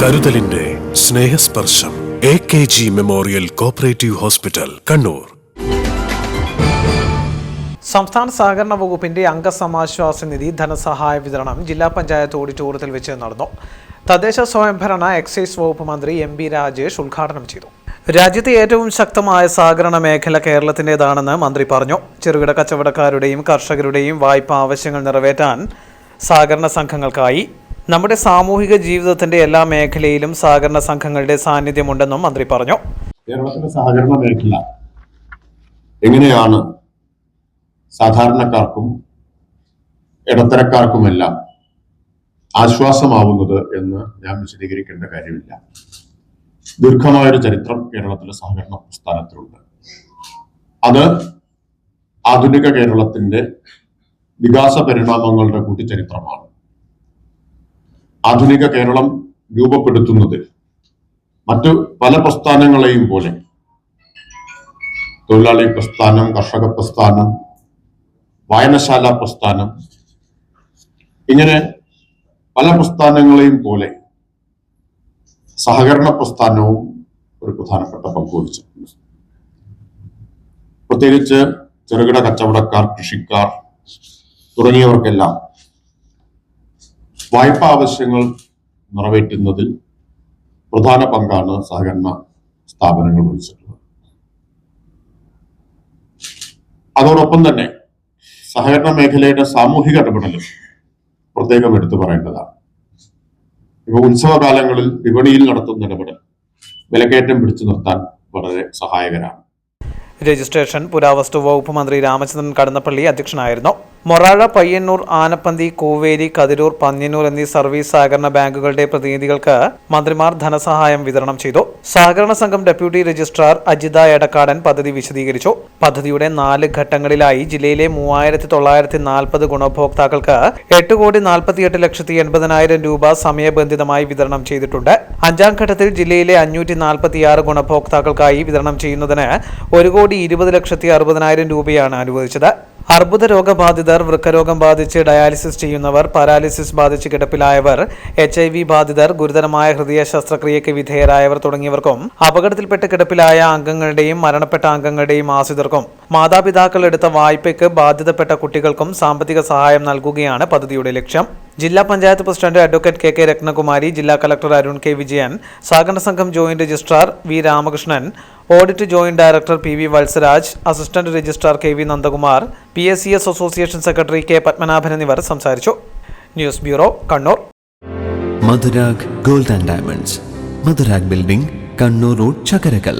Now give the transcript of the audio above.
കരുതലിന്റെ Snehasparsham A K G memorial cooperative hospital Kannur. സംസ്ഥാന സഹകരണ വകുപ്പിന്റെ അംഗസമാശ്വാസ നിധി ധനസഹായ വിതരണം ജില്ലാ പഞ്ചായത്ത് ഓഡിറ്റോറിയത്തിൽ വെച്ച് നടന്നു. തദ്ദേശ സ്വയംഭരണ എക്സൈസ് വകുപ്പ് മന്ത്രി എം ബി രാജേഷ് ഉദ്ഘാടനം ചെയ്തു. രാജ്യത്തെ ഏറ്റവും ശക്തമായ സഹകരണ മേഖല കേരളത്തിന്റെതാണെന്ന് മന്ത്രി പറഞ്ഞു. ചെറുകിട കച്ചവടക്കാരുടെയും കർഷകരുടെയും വായ്പ ആവശ്യങ്ങൾ നിറവേറ്റാൻ സഹകരണ സംഘങ്ങൾക്കായി നമ്മുടെ സാമൂഹിക ജീവിതത്തിന്റെ എല്ലാ മേഖലയിലും സഹകരണ സംഘങ്ങളുടെ സാന്നിധ്യമുണ്ടെന്നും മന്ത്രി പറഞ്ഞു. കേരളത്തിലെ സഹകരണ മേഖല എങ്ങനെയാണ് സാധാരണക്കാർക്കും ഇടത്തരക്കാർക്കുമെല്ലാം ആശ്വാസമാവുന്നത് എന്ന് ഞാൻ വിശദീകരിക്കേണ്ട കാര്യമില്ല. ദീർഘമായൊരു ചരിത്രം കേരളത്തിലെ സഹകരണ പ്രസ്ഥാനത്തിലുണ്ട്. അത് ആധുനിക കേരളത്തിന്റെ വികാസ പരിണാമങ്ങളുടെ കൂട്ടിച്ചരിത്രമാണ്. ആധുനിക കേരളം രൂപപ്പെടുത്തുന്നത്. മറ്റു പല പ്രസ്ഥാനങ്ങളെയും പോലെ. തൊഴിലാളി പ്രസ്ഥാനം കർഷക പ്രസ്ഥാനം വായനശാല പ്രസ്ഥാനം. ഇങ്ങനെ പല പ്രസ്ഥാനങ്ങളെയും പോലെ സഹകരണ പ്രസ്ഥാനവും ഒരു പ്രധാനപ്പെട്ട പങ്ക് വഹിച്ചിട്ടുണ്ട്. പ്രത്യേകിച്ച് ചെറുകിട കച്ചവടക്കാർ കൃഷിക്കാർ തുടങ്ങിയവർക്കെല്ലാം വായ്പാ ആവശ്യങ്ങൾ നിറവേറ്റുന്നതിൽ പ്രധാന പങ്കാണ് സഹകരണ സ്ഥാപനങ്ങൾ വഹിച്ചിട്ടുള്ളത്. അതോടൊപ്പം തന്നെ സഹകരണ മേഖലയുടെ സാമൂഹിക ഇടപെടലും പ്രത്യേകം എടുത്തു പറയേണ്ടതാണ്. ഇപ്പൊ ഉത്സവകാലങ്ങളിൽ വിപണിയിൽ നടത്തുന്ന ഇടപെടൽ വിലക്കയറ്റം പിടിച്ചു നിർത്താൻ വളരെ സഹായകരാണ്. രജിസ്ട്രേഷൻ പുരാവസ്തു വകുപ്പ് മന്ത്രി രാമചന്ദ്രൻ കടന്നപ്പള്ളി അധ്യക്ഷനായിരുന്നു. മൊറാഴ പയ്യന്നൂർ ആനപ്പന്തി കോവേരി കതിരൂർ പന്ന്യന്നൂർ എന്നീ സർവീസ് സഹകരണ ബാങ്കുകളുടെ പ്രതിനിധികൾക്ക് മന്ത്രിമാർ ധനസഹായം വിതരണം ചെയ്തു. സഹകരണ സംഘം ഡെപ്യൂട്ടി രജിസ്ട്രാർ അജിത എടക്കാടൻ പദ്ധതി വിശദീകരിച്ചു. പദ്ധതിയുടെ നാല് ഘട്ടങ്ങളിലായി ജില്ലയിലെ മൂവായിരത്തി തൊള്ളായിരത്തി നാൽപ്പത് ഗുണഭോക്താക്കൾക്ക് എട്ട് കോടി നാൽപ്പത്തിയെട്ട് ലക്ഷത്തി എൺപതിനായിരം രൂപ സമയബന്ധിതമായി വിതരണം ചെയ്തിട്ടുണ്ട്. അഞ്ചാം ഘട്ടത്തിൽ ജില്ലയിലെ അഞ്ഞൂറ്റി നാൽപ്പത്തിയാറ് ഗുണഭോക്താക്കൾക്കായി വിതരണം ചെയ്യുന്നതിന് ഒരു കോടി ഇരുപത് ലക്ഷത്തി അറുപതിനായിരം രൂപയാണ് അനുവദിച്ചത്. അർബുദ രോഗബാധിതർ വൃക്കരോഗം ബാധിച്ച് ഡയാലിസിസ് ചെയ്യുന്നവർ പാരാലിസിസ് ബാധിച്ച് കിടപ്പിലായവർ എച്ച് ഐ വി ബാധിതർ ഗുരുതരമായ ഹൃദയ ശസ്ത്രക്രിയയ്ക്ക് വിധേയരായവർ തുടങ്ങിയവർക്കും അപകടത്തിൽപ്പെട്ട് കിടപ്പിലായ അംഗങ്ങളുടെയും മരണപ്പെട്ട അംഗങ്ങളുടെയും ആശ്രിതർക്കും മാതാപിതാക്കൾ എടുത്ത വായ്പയ്ക്ക് ബാധ്യതപ്പെട്ട കുട്ടികൾക്കും സാമ്പത്തിക സഹായം നൽകുകയാണ് പദ്ധതിയുടെ ലക്ഷ്യം. ജില്ലാ panchayat president advocate K K Rathnakumari ജില്ലാ കളക്ടർ അരുൺ കെ വിജയൻ സഹകരണ സംഘം joint registrar V Ramakrishnan audit joint director P V Valsaraj assistant registrar K V Nandakumar P S C S association secretary K Padmanabhan എന്നിവർ സംസാരിച്ചു. News bureau Kannur. Madhurag gold and diamonds. Madhurag building Kannur road Chakkarakkal.